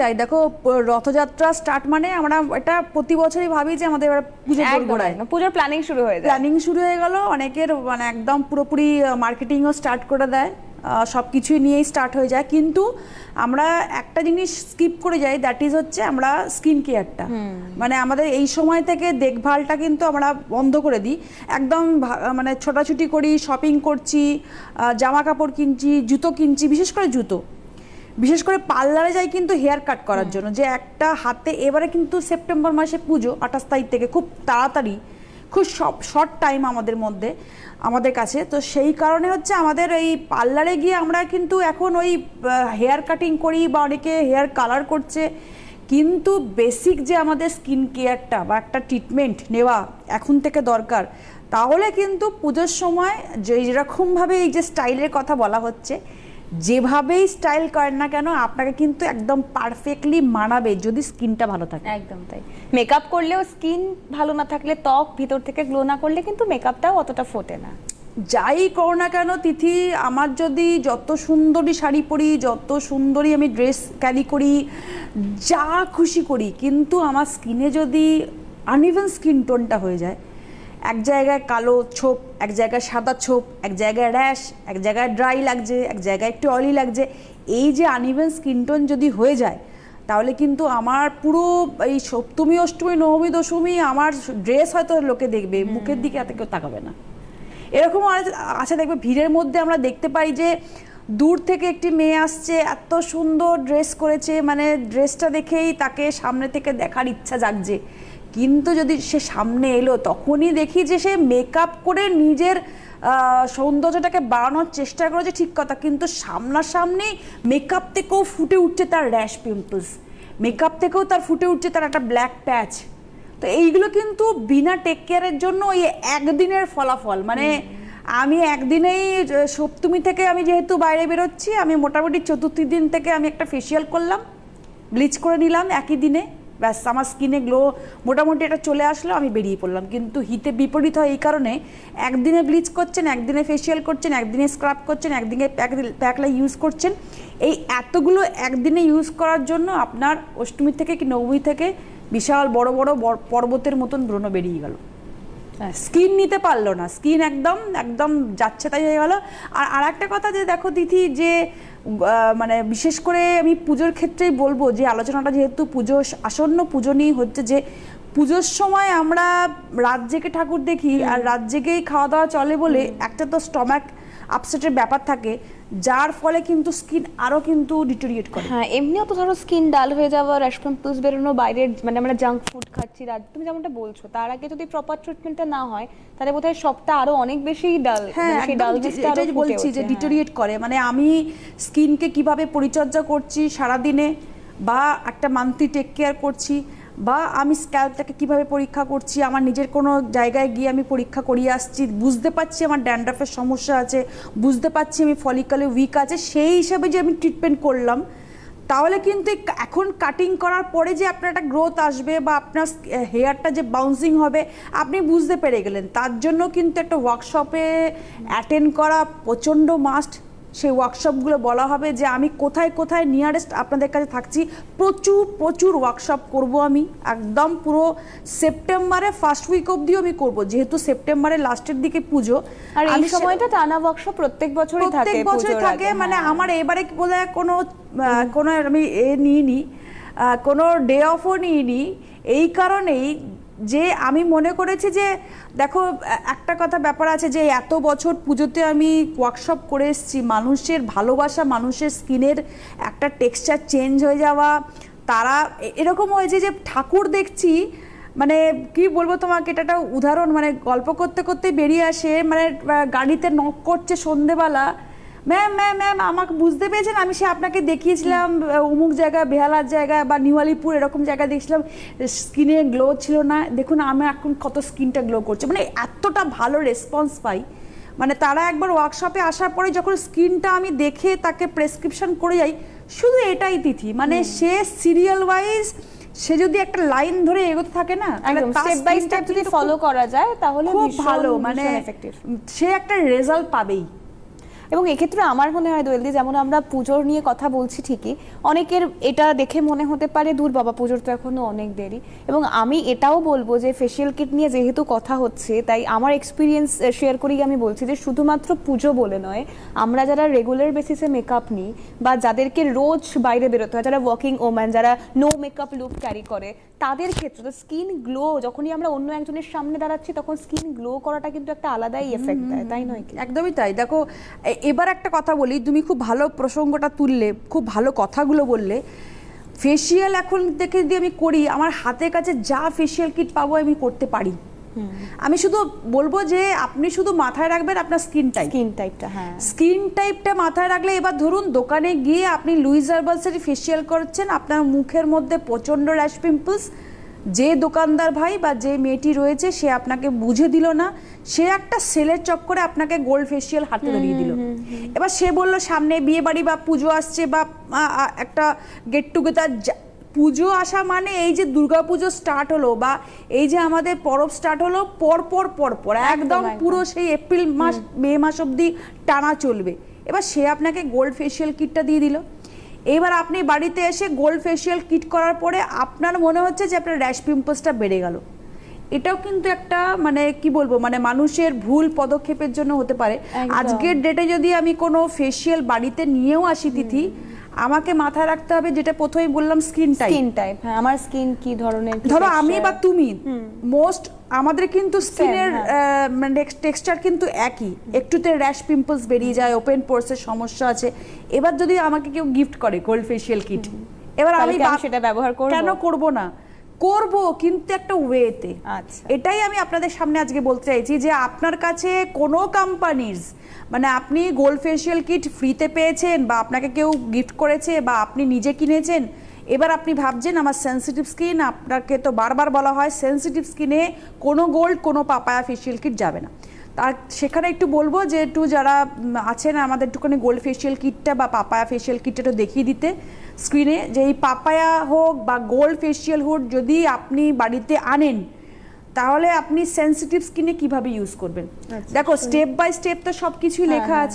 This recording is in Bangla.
তাই দেখো রথযাত্রা স্টার্ট মানে আমরা এটা প্রতি বছরই ভাবি যে আমাদের এবার পুজো গোড়ায়। পুজোর প্ল্যানিং শুরু হয়ে যায়। প্ল্যানিং শুরু হয়ে গেল অনেকের মানে একদম পুরোপুরি মার্কেটিংও স্টার্ট করে দেয় সব কিছুই নিয়েই স্টার্ট হয়ে যায়। কিন্তু আমরা একটা জিনিস স্কিপ করে যাই দ্যাট ইজ হচ্ছে আমরা স্কিন কেয়ারটা মানে আমাদের এই সময় থেকে দেখভালটা কিন্তু আমরা বন্ধ করে দিই। একদম মানে ছোটাছুটি করি শপিং করছি জামা কাপড় কিনছি জুতো কিনছি বিশেষ করে জুতো। বিশেষ করে পার্লারে যাই কিন্তু হেয়ার কাট করার জন্য যে একটা হাতে এবারে কিন্তু সেপ্টেম্বর মাসে পুজো আঠাশ তারিখ থেকে খুব তাড়াতাড়ি খুব সব শর্ট টাইম আমাদের মধ্যে আমাদের কাছে। তো সেই কারণে হচ্ছে আমাদের এই পার্লারে গিয়ে আমরা কিন্তু এখন ওই হেয়ার কাটিং করি বা অনেকে হেয়ার কালার করছে। কিন্তু বেসিক যে আমাদের স্কিন কেয়ারটা বা একটা ট্রিটমেন্ট নেওয়া এখন থেকে দরকার তাহলে কিন্তু পুজোর সময় যে যেরকমভাবে এই যে স্টাইলের কথা বলা হচ্ছে যেভাবেই স্টাইল করেন না কেন আপনাকে কিন্তু একদম পারফেক্টলি মানাবে যদি স্কিনটা ভালো থাকে। একদম তাই। মেকআপ করলেও স্কিন ভালো না থাকলে ত্বক ভিতর থেকে গ্লো না করলে কিন্তু মেকআপটাও অতটা ফোটে না। যাই করো না কেন তিথি আমার যদি যত সুন্দরী শাড়ি পরি যত সুন্দরী আমি ড্রেস ক্যারি করি যা খুশি করি কিন্তু আমার স্কিনে যদি আনইভেন স্কিন টোনটা হয়ে যায় এক জায়গায় কালো ছোপ এক জায়গায় সাদা ছোপ এক জায়গায় র্যাশ এক জায়গায় ড্রাই লাগছে এক জায়গায় একটু অলি লাগছে। এই যে আনইভেন স্কিন টোন যদি হয়ে যায় তাহলে কিন্তু আমার পুরো এই সপ্তমী অষ্টমী নবমী দশমী আমার ড্রেস হয়তো লোকে দেখবে মুখের দিকে এত কেউ তাকাবে না। এরকম আছে দেখবে ভিড়ের মধ্যে আমরা দেখতে পাই যে দূর থেকে একটি মেয়ে আসছে এত সুন্দর ড্রেস করেছে মানে ড্রেসটা দেখেই তাকে সামনে থেকে দেখার ইচ্ছা জাগছে। কিন্তু যদি সে সামনে এলো তখনই দেখি যে সে মেকআপ করে নিজের সৌন্দর্যটাকে বাড়ানোর চেষ্টা করেছে ঠিক কথা। কিন্তু সামনাসামনি মেকআপ থেকেও ফুটে উঠছে তার র্যাশ পিম্পলস মেকআপ থেকেও তার ফুটে উঠছে তার একটা ব্ল্যাক প্যাচ তো এইগুলো কিন্তু বিনা টেক কেয়ারের জন্য ওই একদিনের ফলাফল। মানে আমি একদিনেই সপ্তমী থেকে আমি যেহেতু বাইরে বেরোচ্ছি আমি মোটামুটি চতুর্থী দিন থেকে আমি একটা ফেসিয়াল করলাম ব্লিচ করে নিলাম একই দিনে। ব্যাস, আমার স্কিনে গ্লো মোটামুটি এটা চলে আসলো আমি বেরিয়ে পড়লাম। কিন্তু হিতে বিপরীত হয় এই কারণে একদিনে ব্লিচ করছেন, একদিনে ফেসিয়াল করছেন, একদিনে স্ক্রাব করছেন, একদিনে প্যাক প্যাকলা ইউজ করছেন। এই এতগুলো একদিনে ইউজ করার জন্য আপনার অষ্টমী থেকে কি নবমী থেকে বিশাল বড় বড় পর্বতের মতন ব্রণ বেরিয়ে গেল। স্কিন নিতে পারল না। স্কিন একদম একদম যাচ্ছে তাই হয়ে গেল। আর আর একটা কথা যে দেখো তিথি যে মানে বিশেষ করে আমি পুজোর ক্ষেত্রেই বলব যে আলোচনাটা যেহেতু পুজো আসন্ন পুজো নিয়ে হচ্ছে যে পুজোর সময় আমরা রাত জেগে ঠাকুর দেখি আর রাত জেগেই খাওয়া দাওয়া চলে বলে একটা তো স্টমাক আপসেটের ব্যাপার থাকে। যার ফলে কিন্তু স্কিন আরও কিন্তু ডিটোরিয়েট করে হ্যাঁ এমনিও তো ধরো স্কিন ডাল হয়ে যাওয়া র্যাশ পিম্পলস বেরোনো বাইরের মানে আমরা জাঙ্ক ফুড খাচ্ছি রাত তুমি যেমনটা বলছো তার আগে যদি প্রপার ট্রিটমেন্টটা না হয় তাহলে বোধহয় সবটা আরও অনেক বেশি ডাল হ্যাঁ মানে ফুটে বলছি যে হ্যাঁ। ডিটোরিয়েট করে মানে আমি স্কিনকে কীভাবে পরিচর্যা করছি সারাদিনে বা একটা মান্থলি টেক কেয়ার করছি বা আমি স্ক্যাল্পটাকে কীভাবে পরীক্ষা করছি, আমার নিজের কোনো জায়গায় গিয়ে আমি পরীক্ষা করিয়ে আসছি, বুঝতে পারছি আমার ড্যান্ড্রাফের সমস্যা আছে, বুঝতে পারছি আমি ফলিকালে উইক আছে, সেই হিসাবে যে আমি ট্রিটমেন্ট করলাম, তাহলে কিন্তু এখন কাটিং করার পরে যে আপনার একটা গ্রোথ আসবে বা আপনার হেয়ারটা যে বাউন্সিং হবে, আপনি বুঝতে পেরে গেলেন। তার জন্য কিন্তু একটা ওয়ার্কশপে অ্যাটেন্ড করা প্রচণ্ড মাস্ট সেই ওয়ার্কশপগুলো বলা হবে যে আমি কোথায় কোথায় নিয়ারেস্ট আপনাদের কাছে থাকছি প্রচুর প্রচুর ওয়ার্কশপ করব আমি। একদম পুরো সেপ্টেম্বরে ফার্স্ট উইক অবধিও আমি করব যেহেতু সেপ্টেম্বরের লাস্টের দিকে পুজো। আর এই সময়টা টানা ওয়ার্কশপ প্রত্যেক বছরই থাকে প্রত্যেক বছর থাকে মানে হ্যাঁ। আমার এবারে বোধ হয় কোনো কোনো আমি এ নিইনি কোনো ডে অফও নিইনি। এই কারণেই যে আমি মনে করেছি যে, দেখো, একটা কথা ব্যাপার আছে যে, এত বছর পুজোতে আমি ওয়ার্কশপ করে এসেছি। মানুষের ভালোবাসা, মানুষের স্কিনের একটা টেক্সচার চেঞ্জ হয়ে যাওয়া। তারা এরকম হয়েছে যে, ঠাকুর দেখছি মানে কি বলব তোমাকে, এটা একটা উদাহরণ মানে গল্প করতে করতে বেরিয়ে আসে মানে গাড়িতে নক করছে সন্ধেবেলা। ম্যাম ম্যাম ম্যাম আমাকে বুঝতে পেরেছেন? আমি সে আপনাকে দেখিয়েছিলাম অমুক জায়গায় বেহালার জায়গা বা নিউ আলিপুর এরকম জায়গায় দেখছিলাম স্কিনে গ্লো ছিল না। দেখুন আমি এখন কত স্কিনটা গ্লো করছে। মানে এতটা ভালো রেসপন্স পাই। মানে তারা একবার ওয়ার্কশপে আসার পরে যখন স্কিনটা আমি দেখে তাকে প্রেসক্রিপশন করে যাই শুধু এটাই তিথি। মানে সে সিরিয়াল ওয়াইজ সে যদি একটা লাইন ধরে এগোতে থাকে না স্টেপ বাই স্টেপ যদি ফলো করা যায় তাহলে খুব ভালো। মানে। সে একটা রেজাল্ট পাবেই। এবং এক্ষেত্রে আমার মনে হয় দোয়েলদি যেমন আমরা পুজোর নিয়ে কথা বলছি ঠিকই, অনেকের এটা দেখে মনে হতে পারে, দূর বাবা, পুজোর তো এখনও অনেক দেরি। এবং আমি এটাও বলব যে ফেসিয়াল কিট নিয়ে যেহেতু কথা হচ্ছে, তাই আমার এক্সপিরিয়েন্স শেয়ার করেই আমি বলছি যে, শুধুমাত্র পুজো বলে নয়, আমরা যারা রেগুলার বেসিসে মেকআপ নিই বা যাদেরকে রোজ বাইরে বেরোতে হয়, যারা ওয়ার্কিং ওম্যান যারা নো মেকআপ লুক ক্যারি করে তাদের ক্ষেত্রে তো স্কিন গ্লো যখনই আমরা অন্য একজনের সামনে দাঁড়াচ্ছি তখন স্কিন গ্লো করাটা কিন্তু একটা আলাদাই এফেক্ট দেয় তাই নয় কি? একদমই তাই। দেখো এবার একটা কথা বলি তুমি খুব ভালো প্রসঙ্গটা তুললে খুব ভালো কথাগুলো বললে। ফেসিয়াল এখন দেখে যদি আমি করি আমার হাতের কাছে যা ফেসিয়াল কিট পাবো আমি করতে পারি। আমি শুধু বলব যে আপনি শুধু মাথায় রাখবেন আপনার স্কিন টাইপ স্কিন টাইপটা হ্যাঁ। স্কিন টাইপটা মাথায় রাখলে এবার ধরুন দোকানে গিয়ে আপনি লুইস হার্বালসের ফেসিয়াল করছেন আপনার মুখের মধ্যে প্রচণ্ড র্যাশ পিম্পলস যে দোকানদার ভাই বা যে মেয়েটি রয়েছে সে আপনাকে বুঝে দিল না। সে একটা সেলের চক্করে আপনাকে গোল্ড ফেসিয়াল হাতে ধরিয়ে দিল। এবার সে বলল সামনে বিয়ে বাড়ি বা পুজো আসছে বা একটা গেট টুগেদার পুজো আসা মানে এই যে দুর্গা পুজো স্টার্ট হলো বা এই যে আমাদের পরব স্টার্ট হলো পর পর পর পর একদম একদম। পুরো সেই এপ্রিল মাস মে মাস অবধি টানা চলবে। এবার সে আপনাকে গোল্ড ফেসিয়াল কিটটা দিয়ে দিল। এবার আপনি বাড়িতে এসে গোল্ড ফেসিয়াল কিট করার পরে আপনার মনে হচ্ছে যে আপনার র্যাশ পিম্পলসটা বেড়ে গেল। এটাও কিন্তু একটা মানে কি বলব মানে মানুষের ভুল পদক্ষেপের জন্য হতে পারে। আজকের ডেটে যদি আমি কোনো ফেসিয়াল বাড়িতে নিয়েও আসি তিথি আমাকে মাথায় রাখতে হবে যেটা প্রথমেই বললাম স্কিন টাইপ স্কিন টাইপ হ্যাঁ আমার স্কিন কি ধরনের ধরো আমি বা তুমি মোস্ট আমাদের কিন্তু স্কিনের হ্যাঁ। মানে টেক্সচার কিন্তু একই। একটুতে র্যাশ পিম্পলস বেরিয়ে যায় ওপেন পোর্সের সমস্যা আছে। এবার যদি আমাকে কেউ গিফট করে গোল্ড ফেশিয়াল কিট এবার আমি সেটা ব্যবহার করব? কেন করব না? করব কিন্তু একটা ওয়েতে আচ্ছা। এটাই আমি আপনাদের সামনে আজকে বলতে চাইছি যে আপনার কাছে কোনো কোম্পানির মানে আপনি গোল্ড ফেসিয়াল কিট ফ্রিতে পেয়েছেন বা আপনাকে কেউ গিফট করেছে বা আপনি নিজে কিনেছেন এবার আপনি ভাবছেন আমার সেনসিটিভ স্কিন আপনাকে তো বারবার বলা হয় সেনসিটিভ স্কিনে কোনো গোল্ড কোনো পাপায়া ফেসিয়াল কিট যাবে না তার সেখানে একটু বলব যে একটু যারা আছেন আমাদের একটুখানি গোল্ড ফেসিয়াল কিটটা বা পাপায়া ফেসিয়াল কিটটা একটু দেখিয়ে দিতে স্ক্রিনে যে এই পাপায়া হোক বা গোল্ড ফেসিয়াল হোক যদি আপনি বাড়িতে আনেন তাহলে আপনি সেন্সিটিভ স্কিনে কীভাবে ইউজ করবেন? দেখো স্টেপ বাই স্টেপ তো সব কিছুই লেখা আছে।